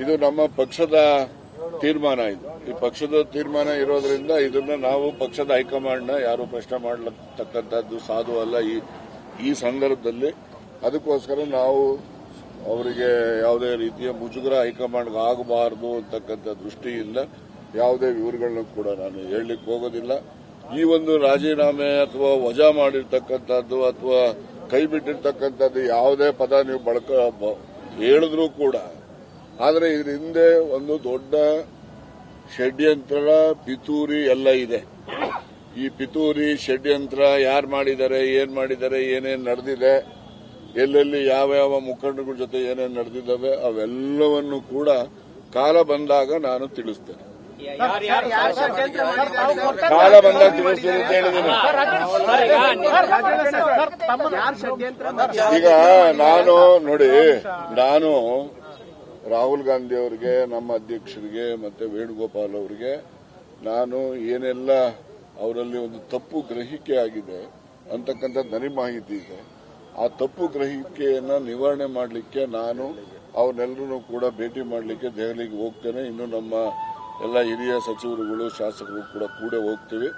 ಇದು ನಮ್ಮ ಪಕ್ಷದ ತೀರ್ಮಾನ ಇದು. ಈ ಪಕ್ಷದ ತೀರ್ಮಾನ ಇರೋದ್ರಿಂದ ಇದನ್ನ ನಾವು ಪಕ್ಷದ ಹೈಕಮಾಂಡ್ನ ಯಾರು ಪ್ರಶ್ನೆ ಮಾಡತಕ್ಕಂಥದ್ದು ಸಾಧು ಅಲ್ಲ ಈ ಈ ಸಂದರ್ಭದಲ್ಲಿ. ಅದಕ್ಕೋಸ್ಕರ ನಾವು ಅವರಿಗೆ ಯಾವುದೇ ರೀತಿಯ ಮುಜುಗರ ಹೈಕಮಾಂಡ್ಗೆ ಆಗಬಾರದು ಅಂತಕ್ಕಂಥ ದೃಷ್ಟಿಯಿಂದ ಯಾವುದೇ ವಿವರಗಳನ್ನು ಕೂಡ ನಾನು ಹೇಳಲಿಕ್ಕೆ ಹೋಗೋದಿಲ್ಲ. ಈ ಒಂದು ರಾಜೀನಾಮೆ ಅಥವಾ ವಜಾ ಮಾಡಿರ್ತಕ್ಕಂಥದ್ದು ಅಥವಾ ಕೈ ಬಿಟ್ಟಿರ್ತಕ್ಕಂಥದ್ದು ಯಾವುದೇ ಪದ ನೀವು ಬಳಕ ಹೇಳಿದ್ರೂ ಕೂಡ ಆದರೆ ಇದ್ರ ಹಿಂದೆ ಒಂದು ದೊಡ್ಡ ಷಡ್ಯಂತ್ರ ಪಿತೂರಿ ಎಲ್ಲ ಇದೆ. ಈ ಪಿತೂರಿ ಷಡ್ಯಂತ್ರ ಯಾರು ಮಾಡಿದ್ದಾರೆ, ಏನ್ ಮಾಡಿದ್ದಾರೆ, ಏನೇನು ನಡೆದಿದೆ, ಎಲ್ಲೆಲ್ಲಿ ಯಾವ ಯಾವ ಮುಖಂಡಗಳ ಜೊತೆ ಏನೇನು ನಡೆದಿದ್ದಾವೆ, ಅವೆಲ್ಲವನ್ನು ಕೂಡ ಕಾಲ ಬಂದಾಗ ನಾನು ತಿಳಿಸ್ತೇನೆ. ಕಾಲ ಬಂದಾಗ ತಿಳಿಸ್ತೇನೆ ಅಂತ ಹೇಳಿದ್ದೀನಿ. ಈಗ ನಾನು ನೋಡಿ, ನಾನು ರಾಹುಲ್ ಗಾಂಧಿ ಅವರಿಗೆ, ನಮ್ಮ ಅಧ್ಯಕ್ಷರಿಗೆ ಮತ್ತೆ ವೇಣುಗೋಪಾಲ್ ಅವರಿಗೆ ನಾನು ಏನೆಲ್ಲ ಅವರಲ್ಲಿ ಒಂದು ತಪ್ಪು ಗ್ರಹಿಕೆ ಆಗಿದೆ ಅಂತಕ್ಕಂಥ ನನಗೆ ಮಾಹಿತಿ ಇದೆ. ಆ ತಪ್ಪು ಗ್ರಹಿಕೆಯನ್ನ ನಿವಾರಣೆ ಮಾಡಲಿಕ್ಕೆ ನಾನು ಅವನ್ನೆಲ್ಲರೂ ಕೂಡ ಭೇಟಿ ಮಾಡಲಿಕ್ಕೆ ದೆಹಲಿಗೆ ಹೋಗ್ತೇನೆ. ಇನ್ನು ನಮ್ಮ ಎಲ್ಲ ಹಿರಿಯ ಸಚಿವರುಗಳು, ಶಾಸಕರು ಕೂಡ ಕೂಡ ಹೋಗ್ತೀವಿ.